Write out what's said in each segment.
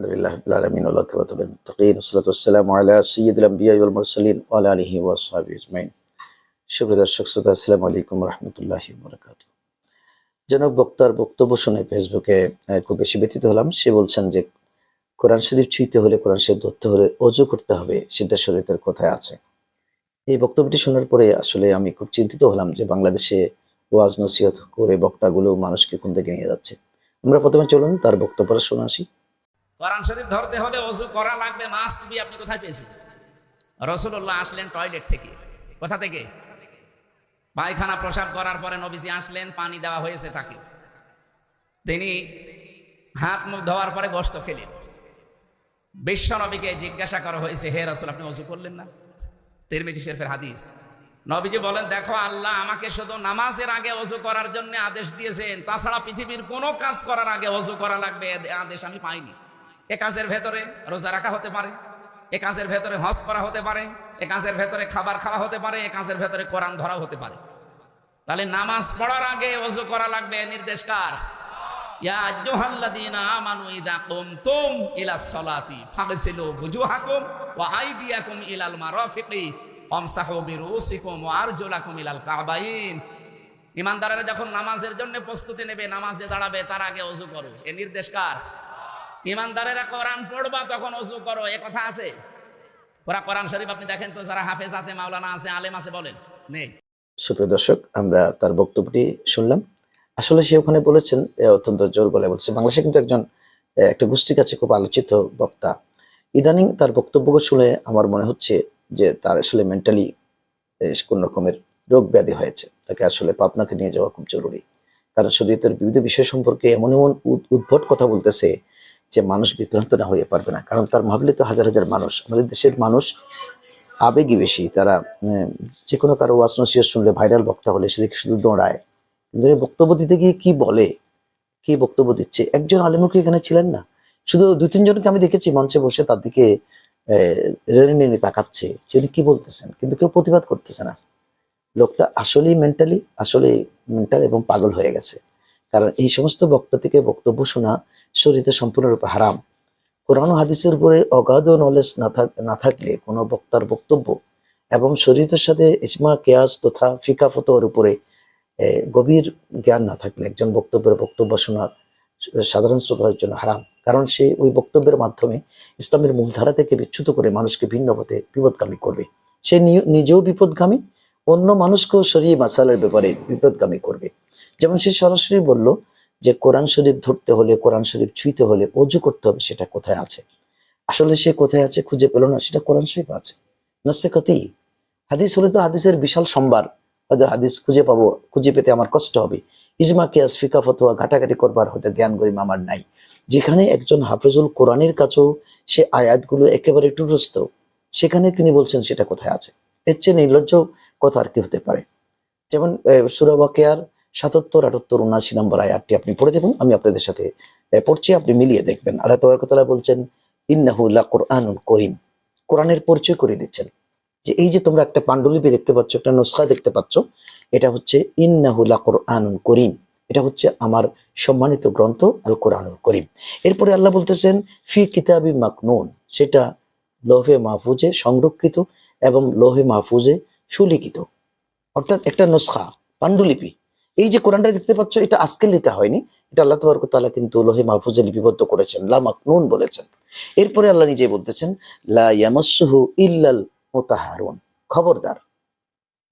সে বলছেন যে, কোরআন শরীফ ছুঁইতে হলে, কোরআন শরীফ ধরতে হলে অজু করতে হবে, সিদ্ধা শরীফের কথায় আছে। এই বক্তব্যটি শোনার পরে আসলে আমি খুব চিন্তিত হলাম যে, বাংলাদেশে ওয়াজ নসিহত করে বক্তাগুলো মানুষকে কোন দিকে নিয়ে যাচ্ছে। আমরা প্রথমে চলুন তার বক্তব্যটা শুনে আসি। কোরআন শরীফ ধরতে হলে অজু করা লাগবে মাস্ট বি আপনি কোথায় পেয়েছেন? রসুল্লাহ আসলেন টয়লেট থেকে। কোথা থেকে? পায়খানা প্রসাব করার পরে নবীজি আসলেন, পানি দেওয়া হয়েছে তাকে। তিনি হাত মুখ ধোয়ার পরে গোস্ত খেলেন। বিশ্ব নবীকে জিজ্ঞাসা করা হয়েছে, হে রসুল, আপনি অজু করলেন না? তিরমিজি শরীফের হাদিস। নবীজি বলেন, দেখো, আল্লাহ আমাকে শুধু নামাজের আগে অজু করার জন্য আদেশ দিয়েছেন। তাছাড়া পৃথিবীর কোনো কাজ করার আগে অজু করা লাগবে আদেশ আমি পাইনি। এ কাজের ভেতরে রোজা রাখা হতে পারে, এ কাজের ভেতরে হজ করা হতে পারে, এ কাজের ভেতরে খাবার খাওয়া হতে পারে, এ কাজের ভেতরে কোরআন ধরা হতে পারে। তাহলে নামাজ পড়ার আগে অজু করা লাগবে নির্দেশ কার? ইমানদারেরা যখন নামাজের জন্য প্রস্তুতি নেবে, নামাজে দাঁড়াবে, তার আগে অজু করো। এ নির্দেশ কার? ইমানদারেরা কোরআন পড়বা, তখন অজু করো। এ কথা আছে? ওরা কোরআন শরীফ আপনি দেখেন তো, যারা হাফেজ আছে, মাওলানা আছে, আলেম আছে, বলেন। নেই। সুপ্রিয় দর্শক, আমরা তার বক্তব্যটি শুনলাম। আসলে সে ওখানে বলেছেন অত্যন্ত জোর গলায় বলছে বাংলাদেশে কিন্তু একজন একটা গোষ্ঠীর কাছে খুব আলোচিত বক্তা। ইদানিং তার বক্তব্য শুনে আমার মনে হচ্ছে যে তার আসলে মেন্টালি কোন রকমের রোগ ব্যাধি হয়েছে। তাকে আসলে পাবনাতে নিয়ে যাওয়া খুব জরুরি। কারণ শরীয়তের বিবিধ বিষয় সম্পর্কে এমন এমন উদ- উদ্ভট কথা বলতেছে যে মানুষ বিভ্রান্ত না হয়ে পারবে না। কারণ তার মাহবিলে তো হাজার হাজার মানুষ। আমাদের দেশের মানুষ আবেগী বেশি। তারা যে কোনো কারও ওয়াজ শুনলে ভাইরাল বক্তা হলে সেদিকে শুধু দৌড়ায়। কিন্তু বক্তব্য দিতে গিয়ে কি বলে? কি বক্তব্য দিচ্ছে? একজন আলেমও কি এখানে ছিলেন না? শুধু দু তিনজনকে আমি দেখেছি মঞ্চে বসে তার দিকে রেড়ে নিয়ে তাকাচ্ছে। যে কি বলতেছেন? কিন্তু কেউ প্রতিবাদ করতেছে না। লোকটা আসলেই মেন্টালি আসলে মেন্টাল এবং পাগল হয়ে গেছে। কারণ এই সমস্ত বক্তা থেকে বক্তব্য শোনা শরীরে সম্পূর্ণরূপে হারাম। কোরআন হাদিসের উপরে অগাধ নলেজ না থাক না থাকলে কোনো বক্তার বক্তব্য এবং শরীরের সাথে ইসমা কেয়াস তথা ফিকা, ফতোয়ার উপরে গভীর জ্ঞান না থাকলে একজন বক্তব্যের বক্তব্য শোনার সাধারণ শ্রোতাদের জন্য হারাম। কারণ সে ওই বক্তব্যের মাধ্যমে ইসলামের মূলধারা থেকে বিচ্যুত করে মানুষকে ভিন্ন পথে বিপদগামী করবে। সে নিজেও বিপদগামী অন্য মানুষকেও সরিয়ে মাসালের ব্যাপারে বিপদগামী করবে। যেমন সে সরাসরি বলল যে কোরআন শরীফ ধরতে হলে, কোরআন শরীফ ছুঁইতে হলে অজু করতে হবে, সেটা কোথায় আছে? আসলে সে কোথায় আছে খুঁজে পেল না, সেটা কোরআন শরীফ আছে। নসে কতি হাদিস হলে তো হাদিসের বিশাল সম্ভার। হয়তো হাদিস খুঁজে পাবো, খুঁজে পেতে আমার কষ্ট হবে। ইজমা, কিয়াস, ফিকা, ফতোয়া, ঘাটাঘাটি করবার হয়তো জ্ঞান গরিমা আমার নাই। যেখানে একজন হাফেজুল কোরআনের কাছেও সে আয়াতগুলো একেবারে টুরস্ত সেখানে তিনি বলছেন সেটা কোথায় আছে? এর চেয়ে নির্লজ্জ কথা আর কি হতে পারে? যেমন সুরাবাকেয়ার সাতাত্তর, আটাত্তর, উনআশি নম্বর আয়াতটি আপনি পড়ে দেখুন, আমি আপনাদের সাথে পড়ছি, আপনি মিলিয়ে দেখবেন। আল্লাহ তবরকতলা বলছেন ইন্নাহুল্লা কোরআনুল করিম। কোরআনের পরিচয় করে দিচ্ছেন যে এই যে তোমরা একটা পাণ্ডুলিপি দেখতে পাচ্ছ, একটা নুসখা দেখতে পাচ্ছ, এটা হচ্ছে ইন্নাহুল্লা কোরআনুল করিম। এটা হচ্ছে আমার সম্মানিত গ্রন্থ, আল কোরআনুল করিম। এরপরে আল্লাহ বলতেছেন, ফি কিতাবি মাকনুন। সেটা লোহে মাহফুজে সংরক্ষিত এবং লোহে মাহফুজে সুলিখিত। অর্থাৎ একটা নুসখা, পাণ্ডুলিপি। এই যে কোরআনটা দেখতে পাচ্ছ, এটা আজকে লেখা হয়নি। এটা আল্লাহ তবরক তাআলা কিন্তু লোহে মাহফুজে লিপিবদ্ধ করেছেন, লা মাকনুন বলেছেন। এরপরে আল্লাহ নিজে বলতেছেন, লা ইল্লাল মুতাহারুন। খবরদার,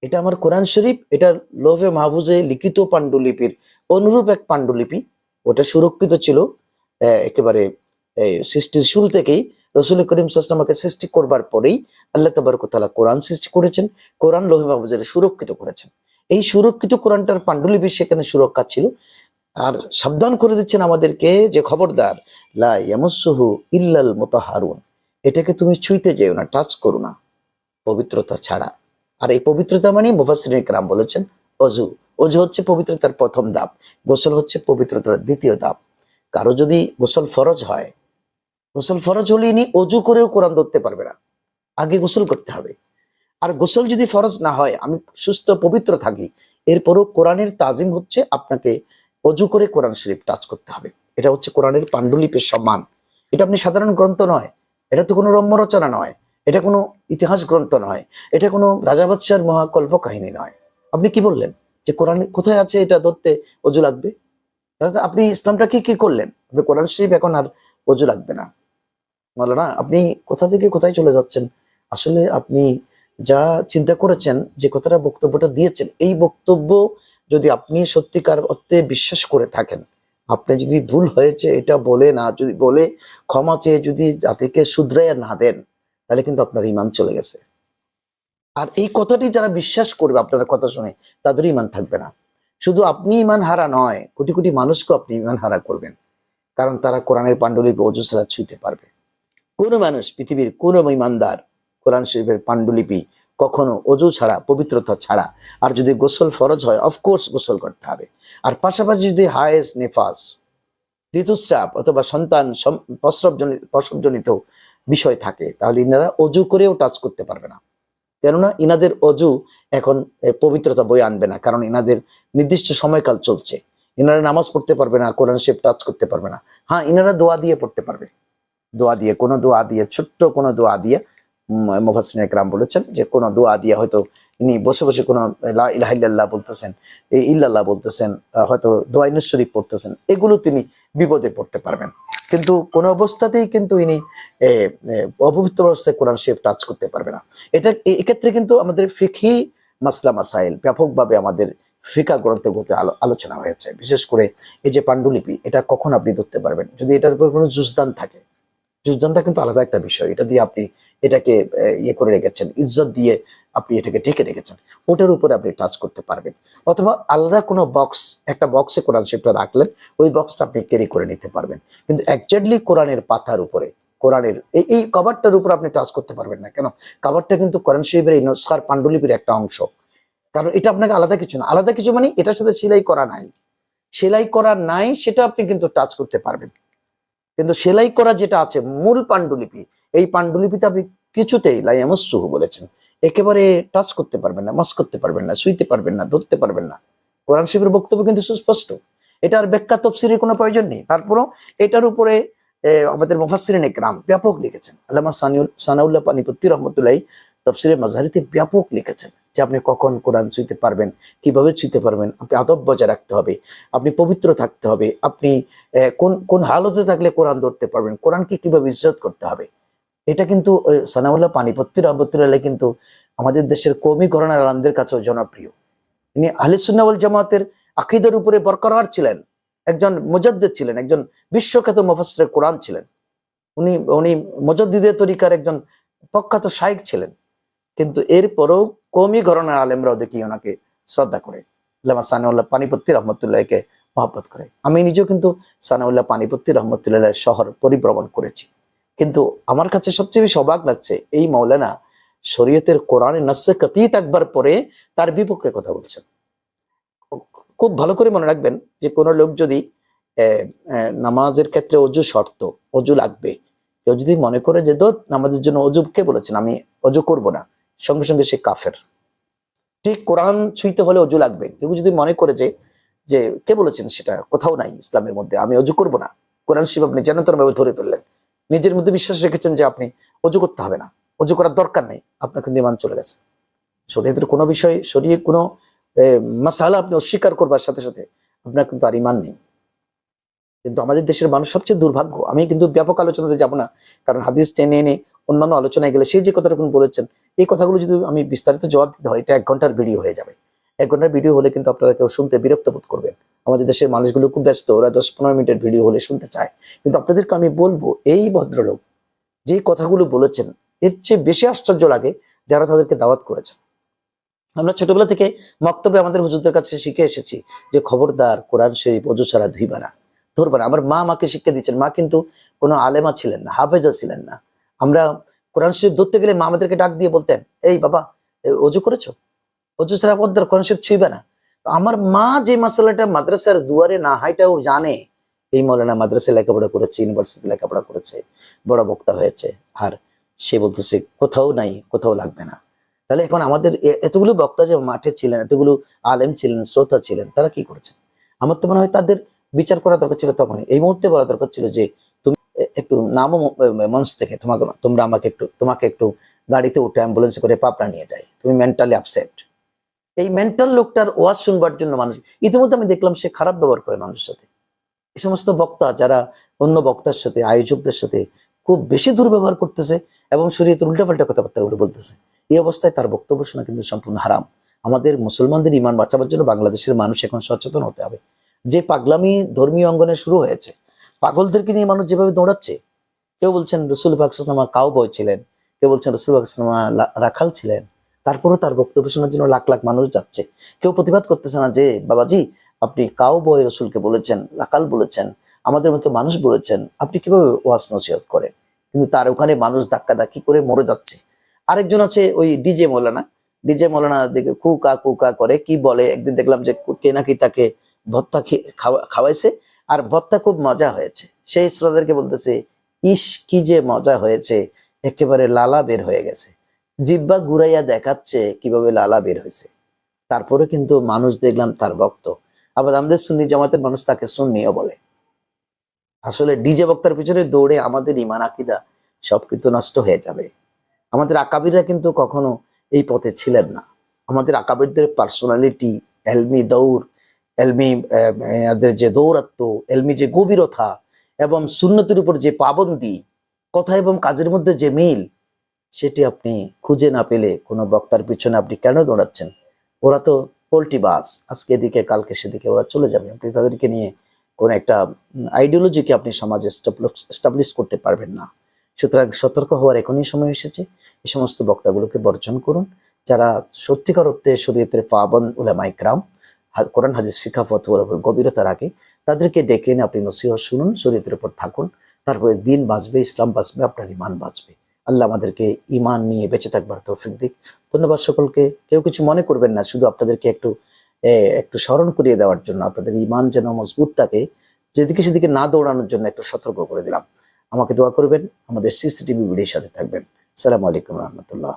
এটা আমার কোরআন শরীফ, এটা লোহে মাহফুজে লিখিত পাণ্ডুলিপির অনুরূপ এক পাণ্ডুলিপি। ওটা সুরক্ষিত ছিল একেবারে সৃষ্টির শুরু থেকেই। রসুল করিম সাল্লামকে সৃষ্টি করবার পরেই আল্লাহ তাবারক তাআলা কোরআন সৃষ্টি করেছেন, কোরআন লোহে মাহফুজের সুরক্ষিত করেছেন। এই সুরক্ষিত কোরআনটার পাণ্ডুলিপি সেখানে সুরক্ষা ছিল। আর সাবধান করে দিচ্ছেন আমাদেরকে যে খবরদার লামসহু ইল্লাল মোতাহারুন, এটাকে তুমি ছুঁইতে যেও না, টাচ করো না, পবিত্রতা ছাড়া। আর এই পবিত্রতা মানে মুফাসিন ইকরাম বলেছেন, অজু। অজু হচ্ছে পবিত্রতার প্রথম দাপ গোসল হচ্ছে পবিত্রতার দ্বিতীয় দাপ কারও যদি গোসল ফরজ হয়, গোসল ফরজ হলে ইনি অজু করেও কোরআন ধরতে পারবে না। আগে গোসল করতে হবে। আর গোসল যদি ফরজ না হয়, আমি সুস্থ, পবিত্র থাকি, এরপরও কোরআনের তাজিম হচ্ছে আপনাকে অজু করে কোরআন শরীফ টাচ করতে হবে। এটা হচ্ছে কোরআনের পাণ্ডুলিপির সম্মান। এটা আপনি সাধারণ গ্রন্থ নয়, এটা তো কোনো রম্য রচনা নয়, এটা কোনো ইতিহাস গ্রন্থ নয়, এটা কোনো রাজা বাদশার মহাকল্প কাহিনী নয়। আপনি কি বললেন যে কোরআন, কোথায় আছে এটা ধরতে অজু লাগবে? আপনি ইসলামটা কি কি করলেন? আপনি কোরআন শরীফ এখন আর অজু লাগবে না। না আপনি কোথা থেকে কোথায় চলে যাচ্ছেন? আসলে আপনি যা চিন্তা করেছেন, যে কথাটা বক্তব্যটা দিয়েছেন, এই বক্তব্য যদি আপনি সত্যিকার অর্থে বিশ্বাস করে থাকেন, আপনি যদি ভুল হয়েছে এটা বলে না, যদি বলে ক্ষমা চেয়ে যদি জাতিকে শুধরাইয়া না দেন, তাহলে কিন্তু আপনার ইমান চলে গেছে। আর এই কথাটি যারা বিশ্বাস করবে আপনার কথা শুনে তাদের ইমান থাকবে না। শুধু আপনি ইমান হারা নয়, কোটি কোটি মানুষকে আপনি ইমান হারা করবেন, কারণ তারা কোরআনের পাণ্ডুলিপি অজু ছাড়া ছুঁতে পারবে। কোনো মানুষ পৃথিবীর কোনো ইমানদার কোরআন শরীফের পাণ্ডুলিপি কখনো অজু ছাড়া, পবিত্রতা ছাড়া। আর যদি গোসল ফরজ হয় অফকোর্স গোসল করতে হবে। আর পাশাপাশি যদি হায়েস, নেফাস, ঋতুস্রাব অথবা সন্তান প্রসবজনিত বিষয় থাকে, তাহলে ইনারা অজু করেও টাচ করতে পারবে না। কেননা ইনাদের অজু এখন পবিত্রতা বই আনবে না, কারণ ইনাদের নির্দিষ্ট সময়কাল চলছে। ইনারা নামাজ পড়তে পারবে না, কোরআন শেপ টাচ করতে পারবে না। হ্যাঁ ইনারা দোয়া দিয়ে পড়তে পারবে। দোয়া দিয়ে, কোনো দোয়া দিয়ে, ছোট্ট কোনো দোয়া দিয়ে মোফাসিন একরাম বলেছেন যে কোনো দোয়া দিয়ে হয়তো ইনি বসে বসে কোনো ইল্লাল্লাহ বলতেছেন ইল্লাল্লাহ বলতেছেন হয়তো দোয়াইনুস শরীফ পড়তেছেন, এগুলো তিনি বিপদে পড়তে পারবেন। কিন্তু কোনো অবস্থাতেই কিন্তু ইনি অপবিত্র অবস্থায় কোরআন শেফ টাচ করতে পারবে না। এটা এক্ষেত্রে কিন্তু আমাদের ফিখি মাসলা মাসাইল ব্যাপকভাবে আমাদের ফিকা গ্রন্থগুলোতে আলো- আলোচনা হয়েছে। বিশেষ করে এই যে পাণ্ডুলিপি, এটা কখন আপনি ধরতে পারবেন? যদি এটার উপর কোনো জুজদান থাকে জুজদানটা কিন্তু আলাদা একটা বিষয়। এটা দিয়ে আপনি এটাকে ইয়ে করে রেখেছেন, ইজ্জত দিয়ে আপনি এটাকে ঢেকে রেখেছেন। ওটার উপরে আপনি টাচ করতে পারবেন। অথবা আলাদা কোনো বক্স একটা বক্সে কোরআন শিবটা রাখলেন, ওই বক্সটা আপনি ক্যারি করে নিতে পারবেন। কিন্তু একজাক্টলি কোরআনের পাতার উপরে, কোরআনের এই এই কভারটার উপর আপনি টাচ করতে পারবেন না। কেন? কভারটা কিন্তু কোরআন শরীফের এই নস্কার পাণ্ডুলিপির একটা অংশ। কারণ এটা আপনাকে আলাদা কিছু না। আলাদা কিছু মানে এটার সাথে সেলাই করা নাই। সেলাই করা নাই, সেটা আপনি কিন্তু টাচ করতে পারবেন। কিন্তু সেলাই করা যেটা আছে মূল পাণ্ডুলিপি, এই পাণ্ডুলিপিতে আপনি কিছুতেই লাইয়ামুসুহু বলেছেন। একেবারে টাচ করতে পারবেন না, মস করতে পারবেন না, শুইতে পারবেন না, ধরতে পারবেন না। কোরআন শিবের বক্তব্য কিন্তু সুস্পষ্ট। এটার ব্যাখ্যা তফসিরের কোনো প্রয়োজন নেই। তারপরও এটার উপরে আমাদের মুফাসসিরিন একরাম ব্যাপক লিখেছেন। আল্লামা সানিউল সানাউল্লাহ পানিপত্তি রহমতুল্লাহ তফসিরে মাঝারিতে ব্যাপক লিখেছেন। যে আপনি কখন কোরআন ছুঁতে পারবেন, কীভাবে ছুঁতে পারবেন, আপনি আদব বজায় রাখতে হবে, আপনি পবিত্র থাকতে হবে, আপনি কোন কোন হালতে থাকলে কোরআন ধরতে পারবেন, কোরআনকে কীভাবে ইজ্জত করতে হবে? এটা কিন্তু সানাউল্লাহ পানিপত্তি রহমতুল্লাহ কিন্তু আমাদের দেশের কৌমি ঘরানার আলমদের কাছেও জনপ্রিয়। তিনি আহলিসুন্নাওয়াল জামাতের আকিদের উপরে বরকরার ছিলেন, একজন মুজাদ্দিদ ছিলেন, একজন বিশ্বখ্যাত মুফাসসির কোরআন ছিলেন। উনি উনি মুজাদ্দিদের তরিকার একজন প্রখ্যাত শাইখ ছিলেন। কিন্তু এরপরও কমই ঘরানার আলেমরাও দেখি ওনাকে শ্রদ্ধা করে। আল্লামা সানাউল্লাহ পানিপত্তি রহমতুল্লাহকে মহব্বত করে। আমি নিজেও কিন্তু সানাউল্লাহ পানিপত্তি রহমতুল্লাহ শহর পরিভ্রমণ করেছি। কিন্তু আমার কাছে সবচেয়ে বেশি অবাক লাগছে এই মৌলানা শরীয়তের কোরআনে নসে কতিত একবার পরে তার বিপক্ষে কথা বলছেন। খুব ভালো করে মনে রাখবেন যে কোনো লোক যদি নামাজের ক্ষেত্রে অজু শর্ত, অজু লাগবে। কেউ যদি মনে করে যে, দোত, নামাজের জন্য অজু কে বলেছেন? আমি অজু করব না। সঙ্গে সঙ্গে সে কাফের। ঠিক কোরআন ছুঁইতে হলে অজু লাগবে। কেউ যদি মনে করে যে যে কে বলেছেন সেটা? কোথাও নাই ইসলামের মধ্যে, আমি অজু করব না। কোরআন শিব আপনি যেন ভাবে ধরে ফেললেন। নিজের মধ্যে বিশ্বাস রেখেছেন যে আপনি অজু করতে হবে না। অজু করার দরকার নেই, আপনার কিন্তু ইমান চলে গেছে। শরীয়তের কোনো বিষয় শরীরে কোনো মাসালা আপনি অস্বীকার করবার সাথে সাথে আপনার কিন্তু আর ইমান নেই। কিন্তু আমাদের দেশের মানুষ সবচেয়ে দুর্ভাগ্য, আমি কিন্তু ব্যাপক আলোচনাতে যাব না, কারণ হাদিস টেনে এনে অন্যান্য আলোচনায় গেলে সেই যে কথাটা বলেছেন, এই কথাগুলো যদি আমি বিস্তারিত জবাব দিতে হয়, এটা এক ঘণ্টার ভিডিও হয়ে যাবে। এক ঘণ্টার ভিডিও হলে কিন্তু আপনারা কেউ শুনতে বিরক্ত বোধ করবেন। আমাদের দেশের মানুষগুলো খুব ব্যস্ত, ওরা দশ পনেরো মিনিটের ভিডিও হলে শুনতে চায়। কিন্তু আপনাদেরকে আমি বলব, এই ভদ্রলোক যে কথাগুলো বলেছেন, এর চেয়ে বেশি আশ্চর্য লাগে যারা তাদেরকে দাওয়াত করেছেন। আমরা ছোটবেলা থেকে মক্তবে আমাদের হুজুরদের কাছে শিখে এসেছি যে খবরদার, কোরআন শরীফ, অজু ছাড়া ধুইবা না ধরবা না আমার মা আমাকে শিক্ষা দিচ্ছেন মা কিন্তু কোনো আলেমা ছিলেন না, হাফেজা ছিলেন না। আমরা কোরআন শরীফ ধরতে গেলে মা আমাদেরকে ডাক দিয়ে বলতেন, এই বাবা অজু করেছ? অজু ছাড়া পদ্মার কোরআন শরীফ ছুঁইবে না। তো আমার মা যে মশলাটা মাদ্রাসার দুয়ারে না হাইটাও জানে, এই মৌলানা মাদ্রাসায় লেখাপড়া করেছে ইউনিভার্সিটি লেখাপড়া করেছে, বড় বক্তা হয়েছে, আর সে বলতেছে, কোথাও নাই, কোথাও লাগবে না। তাহলে এখন আমাদের এতগুলো বক্তা যে মাঠে ছিলেন, এতগুলো আলেম ছিলেন, শ্রোতা ছিলেন, তারা কি করেছেন? আমার তো মনে হয় তাদের বিচার করা দরকার ছিল তখনই। এই মুহূর্তে বলা দরকার ছিল যে একটু নামও মঞ্চ থেকে তোমাকে, তোমরা আমাকে একটু, তোমাকে একটু গাড়িতে উঠে অ্যাম্বুলেন্সে করে পাপড়া নিয়ে যাই তুমি মেন্টালি আপসেট এই মেন্টাল লোকটার ওয়াজ শুনবার জন্য মানুষ, ইতিমধ্যে আমি দেখলাম সে খারাপ ব্যবহার করে মানুষের সাথে। এই সমস্ত বক্তা যারা অন্য বক্তার সাথে, আয়োজকদের সাথে খুব বেশি দুর্ব্যবহার করতেছে এবং শরীয়তের উল্টাপাল্টা কথাবার্তাগুলো বলতেছে, এই অবস্থায় তার বক্তব্য শোনা কিন্তু সম্পূর্ণ হারাম। আমাদের মুসলমানদের ইমান বাঁচাবার জন্য বাংলাদেশের মানুষ এখন সচেতন হতে হবে। যে পাগলামি ধর্মীয় অঙ্গনে শুরু হয়েছে পাগলদেরকে নিয়ে মানুষ যেভাবে দৌড়াচ্ছে, কেউ বলছেন রসুল পাকসামা কাউ বয় ছিলেন, কেউ বলছেন রসুল পাকসামা রাখাল ছিলেন, তারপরেও তার বক্তব্য শোনার জন্য লাখ লাখ মানুষ যাচ্ছে। কেউ প্রতিবাদ করতেছে না যে, বাবাজি, আপনি কাউ বয় রসুলকে বলেছেন রাকাল বলেছেন, আমাদের মতো মানুষ বলেছেন, আপনি কীভাবে ওয়াজ নসিহত করেন? কিন্তু তার ওখানে মানুষ ধাক্কা ধাক্কি করে মরে যাচ্ছে। আরেকজন আছে ওই ডিজে মৌলানা ডিজে মৌলানা দেখে কুকা কুকা করে কি বলে, একদিন দেখলাম যে কে নাকি তাকে ভত্তা খাওয়াইছে আর ভত্তা খুব মজা হয়েছে। সেই শ্রোতাদেরকে বলতেছে, ইস, কি যে মজা হয়েছে। একেবারে লালা বের হয়ে গেছে। জিব্বা ঘুরাইয়া দেখাচ্ছে কীভাবে লালা বের হয়েছে। তারপরে কিন্তু মানুষ দেখলাম তার ভক্ত। আবার আমাদের সুন্নি জামাতের মানুষ তাকে সুন্নিও বলে। আসলে ডিজে বক্তার পিছনে দৌড়ে আমাদের ইমান আকিদা সব কিন্তু নষ্ট হয়ে যাবে। আমাদের আকাবিররা কিন্তু কখনো এই পথে ছিলেন না। আমাদের আকাবিরদের পার্সোনালিটি এলমি, দৌড় এলমি আহ, এনাদের যে দৌরাত্ম এলমি যে গভীরতা এবং সুন্নতির উপর যে পাবন্দি কথা এবং কাজের মধ্যে যে মিল সেটি আপনি খুঁজে না পেলে কোনো বক্তার পিছনে আপনি কেন দৌড়াচ্ছেন? ওরা তো পোল্ট্রি বাস। আজকে এদিকে কালকে সেদিকে ওরা চলে যাবে। আপনি তাদেরকে নিয়ে কোন একটা আইডিওলজিকে আপনি সমাজে এস্টাবলিশ করতে পারবেন না। সুতরাং সতর্ক হওয়ার এখনই সময় এসেছে। এই সমস্ত বক্তাগুলোকে বর্জন করুন। যারা সত্যিকার অর্থে শরীয়তের পাবন উলামা ইকরাম হা- কোরআন, হাদিস ফিকা ফতুয়ার উপর গভীরতা রাখে তাদেরকে ডেকে এনে আপনি নসিহত শুনুন, শরীয়তের উপর থাকুন। তারপরে দিন বাঁচবে, ইসলাম বাঁচবে, আপনার ইমান বাঁচবে। আল্লাহ আমাদেরকে ইমান নিয়ে বেঁচে থাকবার তৌফিক দিক। ধন্যবাদ সকলকে। কেউ কিছু মনে করবেন না, শুধু আপনাদেরকে একটু একটু স্মরণ করিয়ে দেওয়ার জন্য আপনাদের ইমান যেন মজবুত থাকে, যেদিকে সেদিকে না দৌড়ানোর জন্য একটু সতর্ক করে দিলাম। আমাকে দোয়া করবেন, আমাদের সিসিটিভি ভিডিওর সাথে থাকবেন। সালাম আলাইকুম রহমতুল্লাহ।